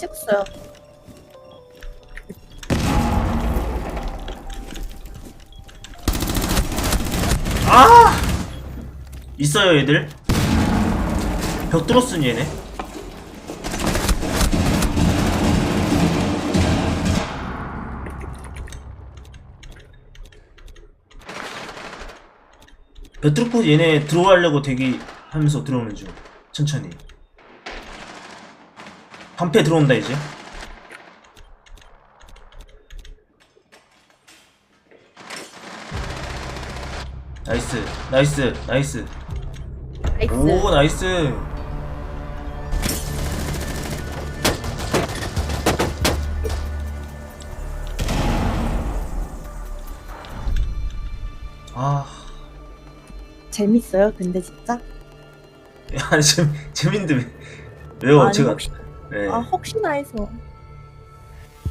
찍었어요. 아! 있어요, 얘들. 벽 뚫었으니 얘네. 벽 뚫고 얘네 들어가려고 대기 하면서 들어오는 중. 천천히. 방패 들어온다, 이제. 나이스, 나이스, 나이스. 나이스. 오 나이스 아 재밌어요, 근데 진짜? 아니 재 재밌는데 왜 왜요 아니, 제가 혹시- 네. 아, 혹시나 해서.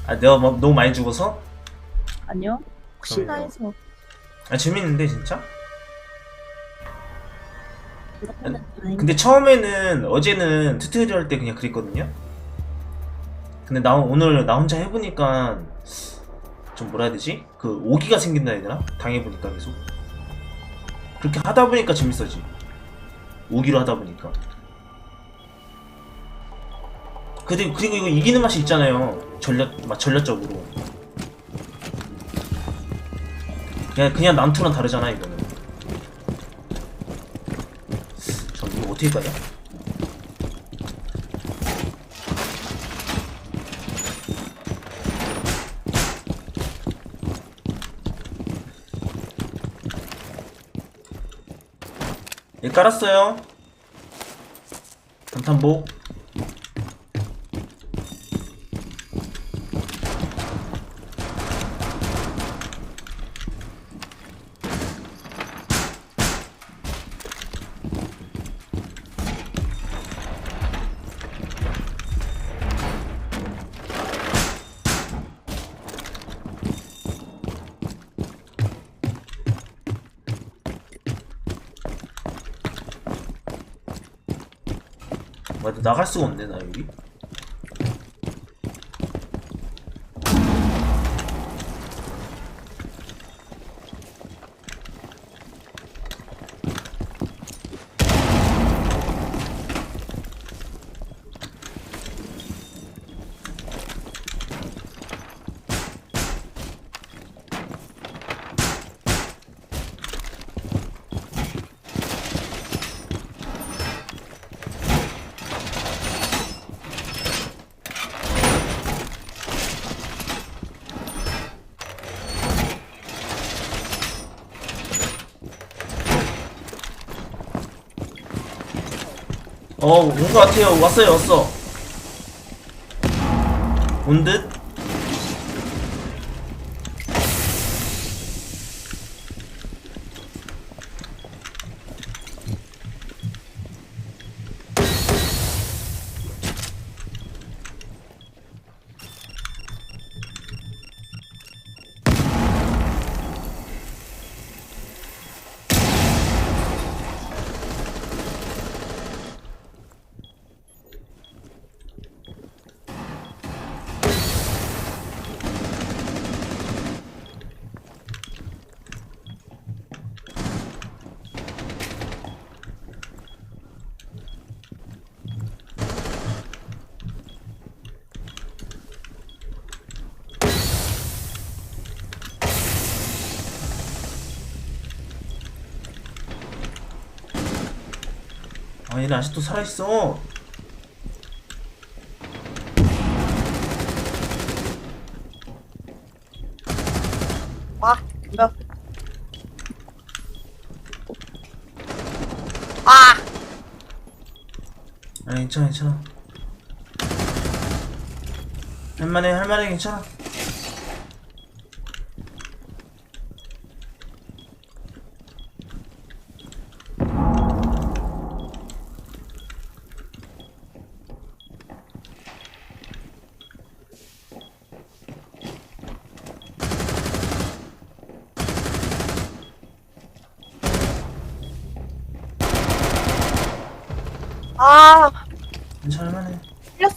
아 내가 막 너무 많이 죽어서 아니요. 혹시나 그럼요. 해서. 아 재밌는데 진짜 다행. 근데 처음에는 어제는 튜토리얼 할때 그냥 그랬거든요 근데 나 오늘 나 혼자 해보니까 좀 뭐라 해야 되지 그 오기가 생긴다 해야 되나 당해보니까 계속 그렇게 하다 보니까 재밌어지 오기로 하다 보니까 그리고 그리고 이거 이기는 맛이 있잖아요. 전략 막 전략적으로. 그냥 그냥 남투랑 다르잖아 이거는. 저 이거 어떻게 가냐? 예 깔았어요. 단탄복 맞아 나갈 수가 없네 나 여기 어, 온 것 같아요. 왔어요, 왔어. 온 듯? 아, 얘네 아직도 살아있어. 아, 뭐야. 아! 아, 괜찮아, 괜찮아. 할만해, 할만해, 괜찮아.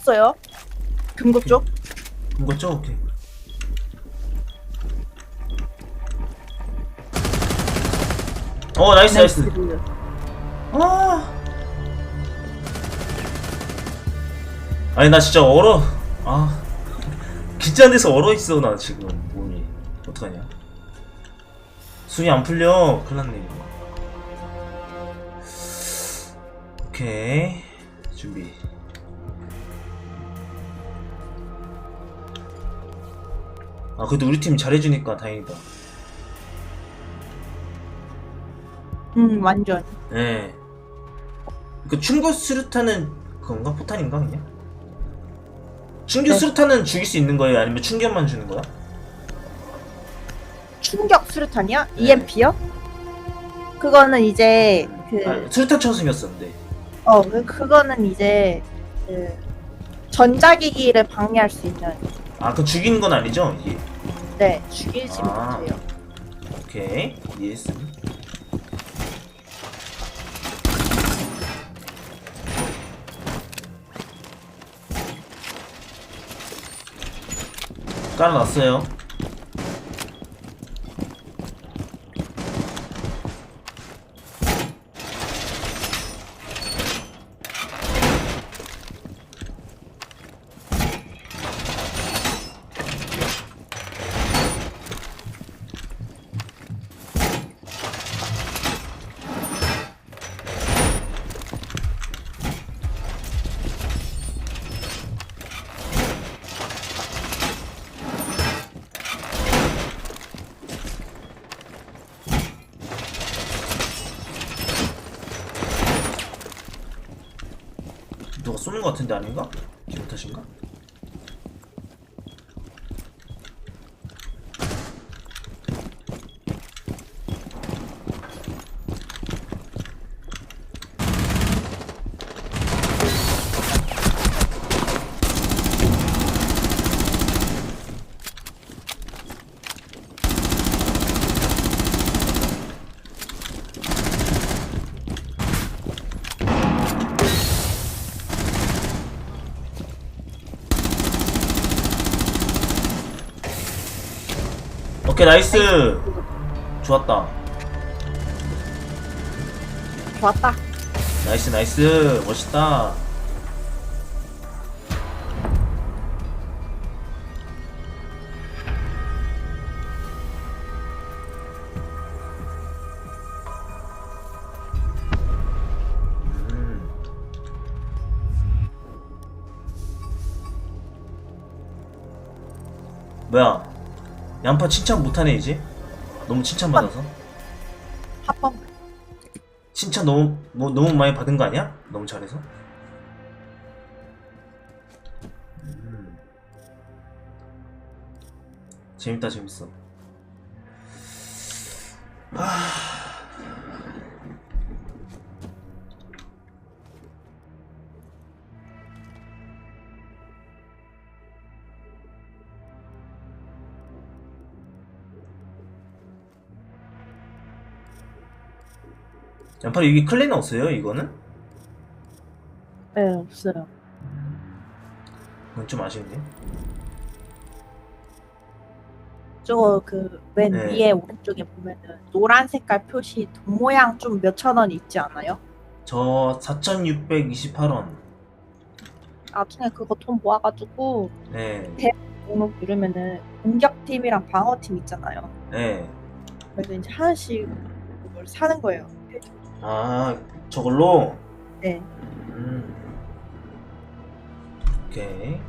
아, 괜찮아, 할만해. 틀렸어요. 금고 쪽? 오케이. 어 나이스 나이스. 아. 아니 나 진짜 얼어. 아. 긴장돼서 얼어 있어 나 지금 몸이. 어떡하냐? 숨이 안 풀려. 큰일 났네 이거. 오케이. 준비. 아 그래도 우리 팀 잘해주니까 다행이다. 음 완전 예. 그 충격 수류탄은 그건가? 포탄인가 그냥? 충격 네. 수류탄은 죽일 수 있는 거예요? 아니면 충격만 주는 거야? 충격 수류탄이야? 네. EMP요? 그거는 이제 그 아, 수류탄처럼 생겼었는데. 어, 그- 그거는 이제 그 전자기기를 방해할 수 있는 아, 그 죽이는 건 아니죠? 이게. 네 죽이지 아. 못해요. 오케이. 이해했음. 깔아놨어요. 누가 쏘는 것 같은데 아닌가? 기분 탓인가? 오케이 나이스. 좋았다. 좋았다. 나이스 나이스. 멋있다. 음. 뭐야 양파 칭찬 못하네 이제 너무 칭찬받아서 합법 칭찬 너무 뭐 너무 많이 받은 거 아니야? 너무 잘해서. 음. 재밌다 재밌어. 아. 양파리 여기 클레는 없어요 이거는? 네 없어요. 그건 좀 아쉽네. 저거 그 맨 네. 위에 오른쪽에 보면은 노란 색깔 표시 돈 모양 좀 몇천 원 있지 않아요? 저 4,628원. 나중에 그거 돈 모아가지고 네, 등록 누르면은 공격팀이랑 방어팀 있잖아요. 네. 그래서 이제 하나씩 그걸 사는 거예요. 아, 저걸로? 네. 음. 오케이.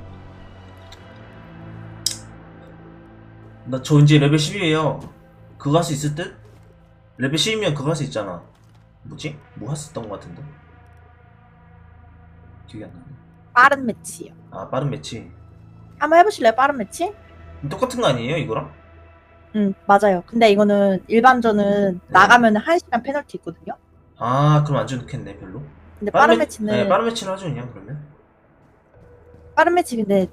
나 저 이제 레벨 10이에요. 그거 할 수 있을 듯? 레벨 10이면 그거 할 수 있잖아. 뭐지? 뭐 했었던 것 같은데? 기억이 안 나네. 빠른 매치요. 아, 빠른 매치. 한번 해보실래요? 빠른 매치? 똑같은 거 아니에요, 이거랑? 응 맞아요. 근데 이거는 일반전은 네. 나가면 한 시간 페널티 있거든요. 아, 그럼 안 좋겠네, 별로. 근데 빠른 매- 매치는 네, 빠른 매치를 하죠, 그냥, 그러면. 빠른 매치 근데